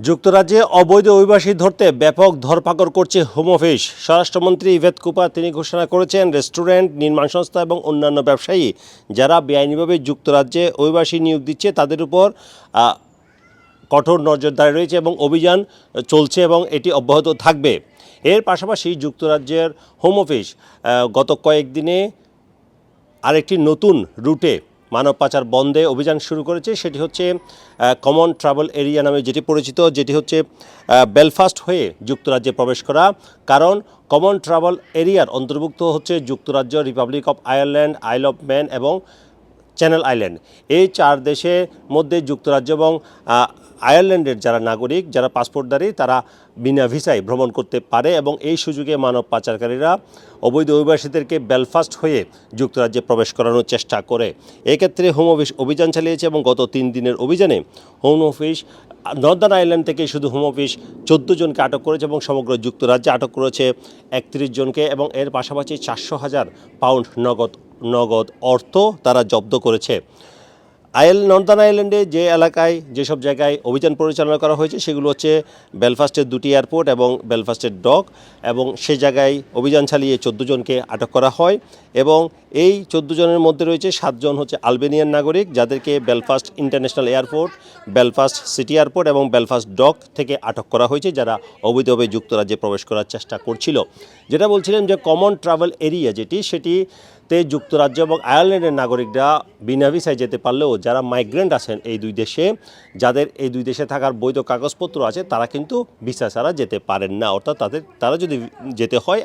যুক্তরাজ্যে অবৈধ অভিবাসী ধরতে ব্যাপক ধরপাকড় করছে হোম অফিস। স্বরাষ্ট্রমন্ত্রী ইভেত কুপার তিনি ঘোষণা করেছেন, রেস্টুরেন্ট, নির্মাণ সংস্থা এবং অন্যান্য ব্যবসায়ী যারা বেআইনিভাবে যুক্তরাজ্যে অভিবাসী নিয়োগ দিচ্ছে তাদের উপর কঠোর নজরদারি রয়েছে এবং অভিযান চলছে এবং এটি অব্যাহত থাকবে। এর পাশাপাশি যুক্তরাজ্যের হোম অফিস গত কয়েকদিনে আরেকটি নতুন রুটে মানব পাচার বন্ধে অভিযান শুরু করেছে, সেটি হচ্ছে কমন ট্রাভেল এরিয়া নামে যেটি পরিচিত, যেটি হচ্ছে বেলফাস্ট হয়ে যুক্তরাজ্যে প্রবেশ করা। কারণ কমন ট্রাভেল এরিয়ার অন্তর্ভুক্ত হচ্ছে যুক্তরাজ্য Republic of Ireland Isle of Man এবং চ্যানেল আইল্যান্ড। এই চার দেশের মধ্যে যুক্তরাজ্য এবং আয়ারল্যান্ডের যারা নাগরিক, যারা পাসপোর্টধারী, তারা বিনা ভিসায় ভ্রমণ করতে পারে এবং এই সুযোগে মানব পাচারকারীরা অবৈধ অভিবাসীদেরকে বেলফাস্ট হয়ে যুক্তরাজ্যে প্রবেশ করানোর চেষ্টা করে। এক্ষেত্রে হোম অফিস অভিযান চালিয়েছে এবং গত তিন দিনের অভিযানে হোম অফিস, নর্দার্ন আইল্যান্ড থেকে শুধু হোম অফিস চোদ্দ জনকে আটক করেছে এবং সমগ্র যুক্তরাজ্যে আটক করেছে একত্রিশ জনকে এবং এর পাশাপাশি চারশো হাজার পাউন্ড নগদ নগদ অর্থ তারা জব্দ করেছে। আইল নর্দার্ন আইল্যান্ডে যে এলাকায়, যেসব জায়গায় অভিযান পরিচালনা করা হয়েছে, সেগুলো হচ্ছে বেলফাস্টের দুটি এয়ারপোর্ট এবং বেলফাস্টের ডক এবং সে জায়গায় অভিযান চালিয়ে চোদ্দ জনকে আটক করা হয় এবং এই চোদ্দ জনের মধ্যে রয়েছে সাতজন হচ্ছে আলবেনিয়ান নাগরিক যাদেরকে Belfast international airport, Belfast city airport এবং বেলফাস্ট ডক থেকে আটক করা হয়েছে, যারা অবৈধভাবে যুক্তরাজ্যে প্রবেশ করার চেষ্টা করছিল। যেটা বলছিলেন যে কমন ট্রাভেল এরিয়া যেটি, সেটি তে যুক্তরাজ্য এবং আয়ারল্যান্ডের নাগরিকরা বিনা ভিসায় যেতে পারলেও যারা মাইগ্রেন্ট আছেন এই দুই দেশে, যাদের এই দুই দেশে থাকার বৈধ কাগজপত্র আছে, তারা কিন্তু ভিসা ছাড়া যেতে পারেন না। অর্থাৎ তাদের, তারা যদি যেতে হয়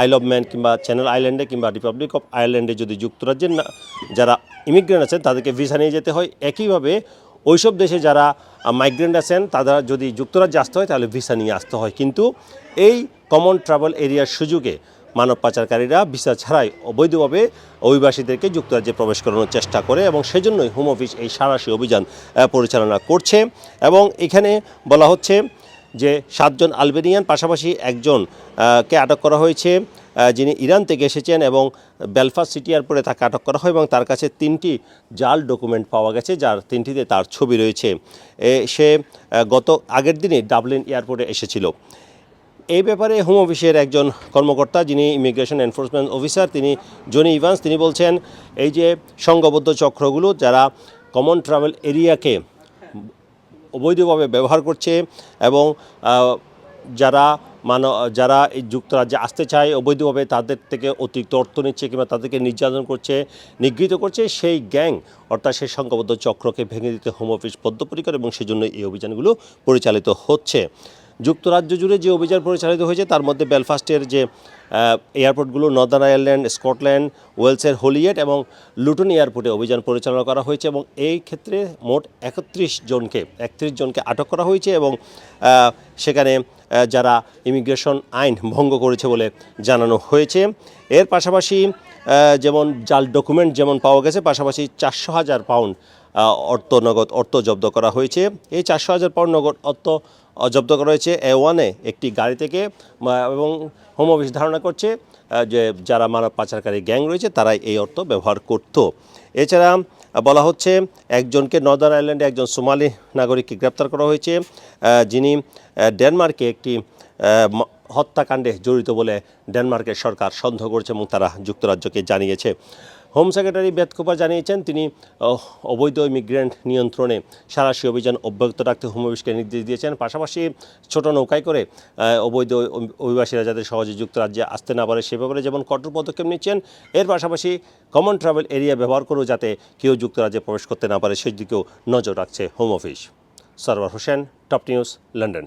আইল অফ ম্যান কিংবা চ্যানেল আইল্যান্ডে কিংবা রিপাবলিক অফ আয়ারল্যান্ডে যদি যুক্তরাজ্যের যারা ইমিগ্রেন্ট আছেন, তাদেরকে ভিসা নিয়ে যেতে হয়। একইভাবে ওইসব দেশে যারা মাইগ্রেন্ট আছেন তারা যদি যুক্তরাজ্যে আসতে হয়, তাহলে ভিসা নিয়ে আসতে হয়। কিন্তু এই কমন ট্রাভেল এরিয়ার সুযোগে মানব পাচারকারীরা ভিসা ছাড়াই অবৈধভাবে অভিবাসীদেরকে যুক্তরাজ্যে প্রবেশ করানোর চেষ্টা করে এবং সেজন্যই হোম অফিস এই সারাশি অভিযান পরিচালনা করছে। এবং এখানে বলা হচ্ছে যে সাতজন আলবেনিয়ান, পাশাপাশি একজন কে আটক করা হয়েছে যিনি ইরান থেকে এসেছেন এবং বেলফাস্ট সিটি এয়ারপোর্টে তাকে আটক করা হয় এবং তার কাছে তিনটি জাল ডকুমেন্ট পাওয়া গেছে, যার তিনটিতে তার ছবি রয়েছে। সে গত আগের দিনে ডাবলিন এয়ারপোর্টে এসেছিল। এই ব্যাপারে হোম অফিসের একজন কর্মকর্তা যিনি ইমিগ্রেশন এনফোর্সমেন্ট অফিসার তিনি জনি ইভান্স তিনি বলছেন, এই যে সংঘবদ্ধ চক্রগুলো যারা কমন ট্রাভেল এরিয়াকে অবৈধভাবে ব্যবহার করছে এবং যারা মান, যারা এই যুক্তরাজ্যে আসতে চায়, অবৈধভাবে তাদের থেকে অতিরিক্ত অর্থ নিচ্ছে কিংবা তাদেরকে নির্যাতন করছে, নিগৃহীত করছে, সেই গ্যাং, অর্থাৎ সেই সংঘবদ্ধ চক্রকে ভেঙে দিতে হোম অফিস বদ্ধপরিকর এবং সেজন্য এই অভিযানগুলো পরিচালিত হচ্ছে। যুক্তরাজ্য জুড়ে যে অভিযান পরিচালিত হয়েছে, তার মধ্যে বেলফাস্টের যে এয়ারপোর্টগুলো, নর্দার্ন আয়ারল্যান্ড, স্কটল্যান্ড, ওয়েলসের হোলিয়েট এবং লুটন এয়ারপোর্টে অভিযান পরিচালনা করা হয়েছে এবং এই ক্ষেত্রে মোট একত্রিশ জনকে একত্রিশ জনকে আটক করা হয়েছে এবং সেখানে যারা ইমিগ্রেশন আইন ভঙ্গ করেছে বলে জানানো হয়েছে। এর পাশাপাশি যেমন জাল ডকুমেন্ট যেমন পাওয়া গেছে, পাশাপাশি চারশো হাজার পাউন্ড অর্থ নগদ, অর্থ জব্দ করা হয়েছে। এই চারশো হাজার পাউন্ড নগদ, অর্থ জব্দ করা হয়েছে এ ওয়ানে একটি গাড়ি থেকে এবং হোম অফিস ধারণা করছে যে যারা মানব পাচারকারী গ্যাং রয়েছে, তারাই এই অর্থ ব্যবহার করত। এছাড়া বলা হচ্ছে, একজনকে নর্দার্ন আয়ারল্যান্ডে একজন সোমালি নাগরিককে গ্রেপ্তার করা হয়েছে যিনি ডেনমার্কে একটি হত্যাকাণ্ডে জড়িত বলে ডেনমার্কের সরকার সন্দেহ করেছে এবং তারা যুক্তরাজ্যকে জানিয়েছে। হোম সেক্রেটারি বেদকুপার জানিয়েছেন, তিনি অবৈধ ইমিগ্রেন্ট নিয়ন্ত্রণে সারাশি অভিযান অব্যাহত রাখতে হোম অফিসকে নির্দেশ দিয়েছেন। পাশাপাশি ছোট নৌকায় করে অবৈধ অভিবাসীরা যাতে সহজে যুক্তরাজ্যে আসতে না পারে সে ব্যাপারে যেমন কঠোর পদক্ষেপ নিচ্ছেন, এর পাশাপাশি কমন ট্রাভেল এরিয়া ব্যবহার করেও যাতে কেউ যুক্তরাজ্যে প্রবেশ করতে না পারে, সেই দিকেও নজর রাখছে home office. Sarwar Hossain, top news, London.